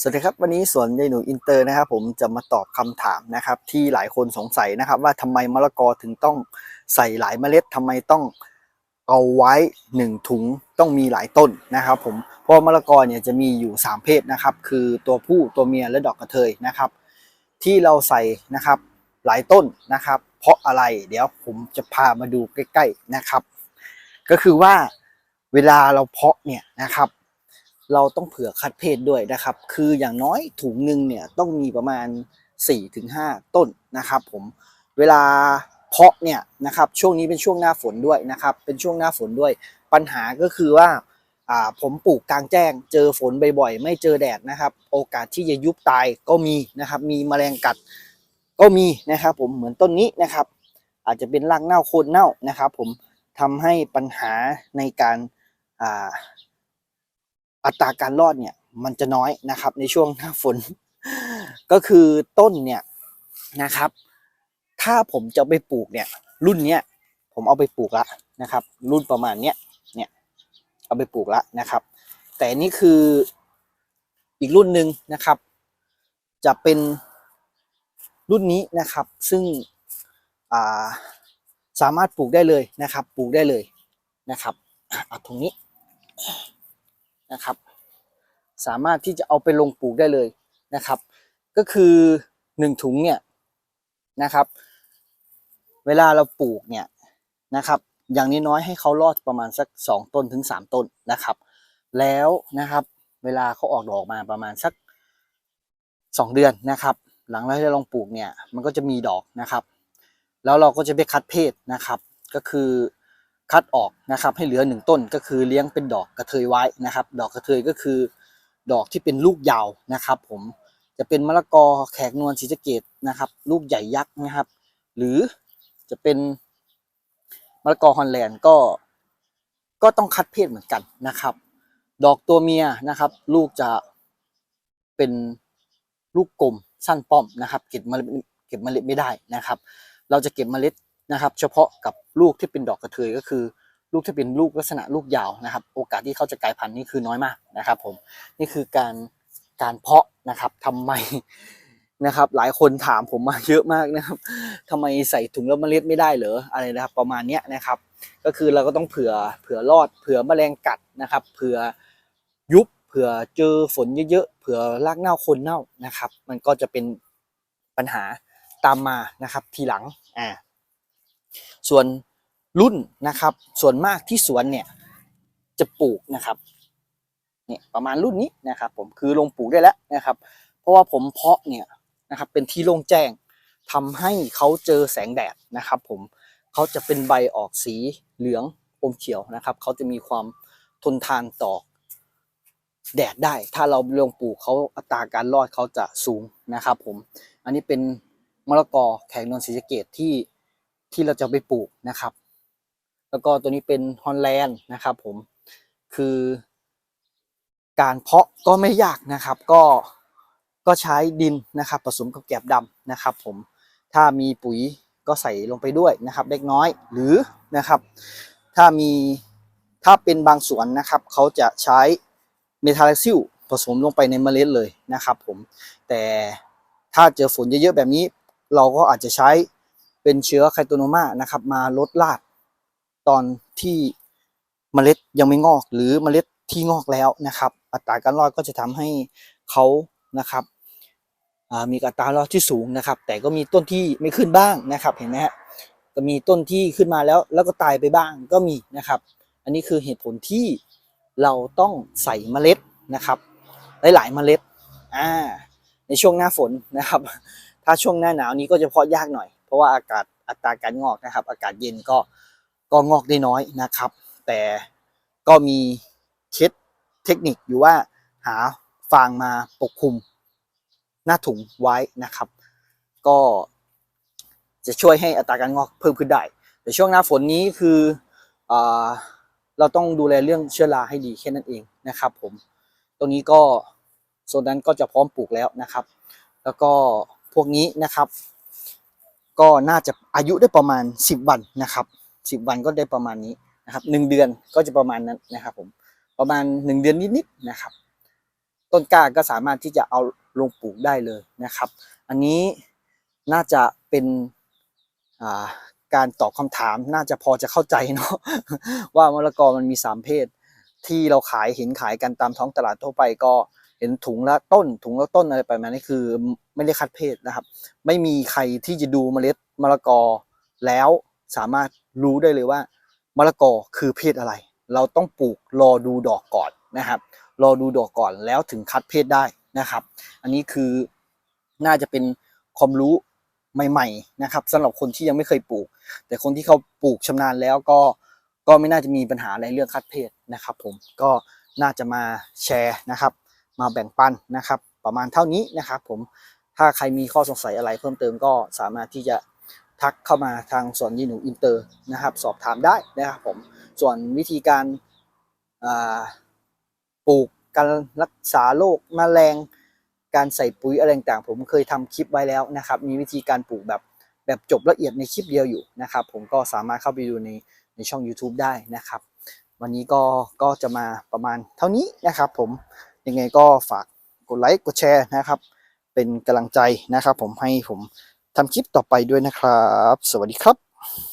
สวัสดีครับวันนี้สวนยายหนูอินเตอร์นะครับผมจะมาตอบคำถามนะครับที่หลายคนสงสัยนะครับ ว่าทำไมมะละกอถึงต้องใส่หลายเมล็ดทำไมต้องเอาไว้หนึ่งถุงต้องมีหลายต้นนะครับผมเพราะมะละกอเนี่ยจะมีอยู่สามเพศนะครับคือตัวผู้ตัวเมียและดอกกระเทยนะครับ ที่เราใส่นะครับหลายต้นนะครับ เพราะอะไรเดี๋ยวผมจะพามาดูใกล้ ๆนะครับ ก็คือว่าเวลาเราเพาะเนี่ยนะครับ เราต้องเผื่อคัดเพศด้วยนะครับ คืออย่างน้อยถุงหนึ่งเนี่ยต้องมีประมาณ 4-5 ต้นนะครับผมเวลาเพาะเนี่ยนะครับช่วงนี้เป็นช่วงหน้าฝนด้วยนะครับเป็นช่วงหน้าฝนด้วย ปัญหาก็คือว่าผมปลูกกลางแจ้ง เจอฝนบ่อยๆ ไม่เจอแดดนะครับ โอกาสที่จะยุบตายก็มีนะครับ มีแมลงกัดก็มีนะครับผมเหมือนต้นนี้นะครับ อาจจะเป็นรากเน่าโคนเน่านะครับ ผมทำให้ปัญหาในการ อัตราการรอดเนี่ยมันจะน้อยนะครับในช่วงหน้าฝน ก็คือต้นเนี่ยนะครับ ถ้าผมจะไปปลูกเนี่ย รุ่นเนี้ยผมเอาไปปลูกละนะครับ รุ่นประมาณเนี้ยเนี่ยเอาไปปลูกละนะครับ แต่นี่คืออีกรุ่นหนึ่งนะครับ จะเป็นรุ่นนี้นะครับ ซึ่งาสามารถปลูกได้เลยนะครับ ปลูกได้เลยนะครับอะเอาตรงนี้ นะครับ สามารถที่จะเอาไปลงปลูกได้เลยนะครับ ก็คือหนึ่งถุงเนี่ยนะครับ เวลาเราปลูกเนี่ยนะครับ อย่างน้อยให้เขารอดประมาณสักสองต้นถึงสามต้นนะครับ แล้วนะครับเวลาเขาออกดอกมาประมาณสักสองเดือนนะครับ หลังเราได้ลองปลูกเนี่ยมันก็จะมีดอกนะครับ แล้วเราก็จะไปคัดเพศนะครับ ก็คือ คัดออกนะครับให้เหลือหนึ่งต้นก็คือเลี้ยงเป็นดอกกระเทยไว้นะครับ ดอกกระเทยก็คือ ดอกที่เป็นลูกยาวนะครับ ผมจะเป็นมะละกอแขกนวลศรีสะเกดนะครับ ลูกใหญ่ยักษ์นะครับ หรือจะเป็นมะละกอฮอลแลนด์ก็ก็ต้องคัดเพศเหมือนกันนะครับ ดอกตัวเมียนะครับ ลูกจะเป็นลูกกลมสั้นป้อมนะครับ เก็บเมล็ดเก็บเมล็ดไม่ได้นะครับ เราจะเก็บเมล็ด นะครับ เฉพาะกับลูกที่เป็นดอกกระเทยก็คือ ลูกที่เป็นลูกลักษณะลูกยาวนะครับ โอกาสที่เขาจะกลายพันธุ์นี่คือน้อยมากนะครับ ผมนี่คือการการเพาะนะครับทำไมนะครับ หลายคนถามผมมาเยอะมากนะครับทำไมใส่ถุงแล้วเมล็ดไม่ได้เหรออะไรนะครับ ประมาณนี้นะครับ ก็คือเราก็ต้องเผื่อเผื่อรอด เผื่อแมลงกัดนะครับ เผื่อยุบเผื่อเจอฝนเยอะๆเผื่อรากเน่าคนเน่านะครับ มันก็จะเป็นปัญหาตามมานะครับ ทีหลังอ่า ส่วนรุ่นนะครับ ส่วนมากที่สวนเนี่ยจะปลูกนะครับเนี่ยประมาณรุ่นนี้นะครับ ผมคือลงปลูกได้แล้วนะครับ เพราะว่าผมเพาะเนี่ยนะครับเป็นที่โล่งแจ้งทำให้เขาเจอแสงแดดนะครับ ผมเขาจะเป็นใบออกสีเหลืองอมเขียวนะครับเขาจะมีความทนทานต่อแดดได้ ถ้าเราลงปลูกเขาอัตราการรอดเขาจะสูงนะครับ ผม อันนี้เป็นมะละกอแขกนวลศรีสะเกดที่ ที่เราจะไปปลูกนะครับ แล้วก็ตัวนี้เป็นฮอลแลนด์นะครับ ผมคือการเพาะก็ไม่ยากนะครับ ก็ก็ใช้ดินนะครับ ผสมกับแกบดำนะครับ ผมถ้ามีปุ๋ยก็ใส่ลงไปด้วยนะครับ เล็กน้อยหรือนะครับ ถ้ามีถ้าเป็นบางสวนนะครับเขาจะใช้เมทาลซิลผสมลงไปในเมล็ดเลยนะครับ ผมแต่ถ้าเจอฝนเยอะๆแบบนี้ เราก็อาจจะใช้ เป็นเชื้อไคโตโนมานะครับ มาลดรากตอนที่เมล็ดยังไม่งอก หรือเมล็ดที่งอกแล้วนะครับ อัตราการรอดก็จะทำให้เขานะครับมีอัตรารอดที่สูงนะครับ แต่ก็มีต้นที่ไม่ขึ้นบ้างนะครับเห็นไหมฮะก็มีต้นที่ขึ้นมาแล้วแล้วก็ตายไปบ้างก็มีนะครับ อันนี้คือเหตุผลที่เราต้องใส่เมล็ดนะครับ หลายๆเมล็ดอ่าในช่วงหน้าฝนนะครับ ถ้าช่วงหน้าหนาวนี้ก็จะเพาะยากหน่อย ราะว่าอากาศอัตราการงอกนะครับ อากาศเย็นก็ก็งอกได้น้อยนะครับ แต่ก็มีเคล็ดเทคนิคอยู่ว่าหาฟางมาปกคลุมหน้าถุงไว้นะครับ ก็จะช่วยให้อัตราการงอกเพิ่มขึ้นได้ แต่ช่วงหน้าฝนนี้คืออเราต้องดูแลเรื่องเชื้อราให้ดีแค่นั้นเองนะครับ ผมตรงนี้ก็โซนนั้นก็จะพร้อมปลูกแล้วนะครับ แล้วก็พวกนี้นะครับ ก็น่าจะอายุได้ประมาณ 10 วันนะครับ 10 วันก็ได้ประมาณนี้นะครับหนึ่งเดือนก็จะประมาณนั้นนะครับผมประมาณ 1 เดือนนิดๆนะครับ ต้นกล้าก็สามารถที่จะเอาลงปลูกได้เลยนะครับ อันนี้น่าจะเป็นาการตอบคำถามน่าจะพอจะเข้าใจเนาะว่ามะละกอมันมีสามเพศ ที่เราขายเห็นขายกันตามท้องตลาดทั่วไปก็ เห็นถุงละต้น ถุงละต้นอะไรประมาณนี้คือไม่ได้คัดเพศนะครับ ไม่มีใครที่จะดูเมล็ดมะละกอ แล้วสามารถรู้ได้เลยว่ามะละกอคือเพศอะไร เราต้องปลูกรอดูดอกก่อนนะครับ รอดูดอกก่อนแล้วถึงคัดเพศได้นะครับ อันนี้คือน่าจะเป็นความรู้ใหม่ๆนะครับสำหรับคนที่ยังไม่เคยปลูก แต่คนที่เขาปลูกชำนาญแล้วก็ก็ไม่น่าจะมีปัญหาอะไรเรื่องคัดเพศนะครับ ผมก็น่าจะมาแชร์นะครับ มาแบ่งปันนะครับ ประมาณเท่านี้นะครับ ผมถ้าใครมีข้อสงสัยอะไรเพิ่มเติมก็สามารถที่จะทักเข้ามาทางส่วนยีหนูอินเตอร์นะครับ สอบถามได้นะครับผมส่วนวิธีการาปลูกการรักษาโรคแมลงการใส่ปุ๋ยอะไรต่างผมเคยทำคลิปไว้แล้วนะครับ มีวิธีการปลูกแบบแบบจบละเอียดในคลิปเดียวอยู่นะครับ ผมก็สามารถเข้าไปดูในในช่อง YouTube ได้นะครับ วันนี้ก็ก็จะมาประมาณเท่านี้นะครับผม ยังไงก็ฝากกดไลค์กดแชร์นะครับ เป็นกำลังใจนะครับ ผมให้ผมทำคลิปต่อไปด้วยนะครับ สวัสดีครับ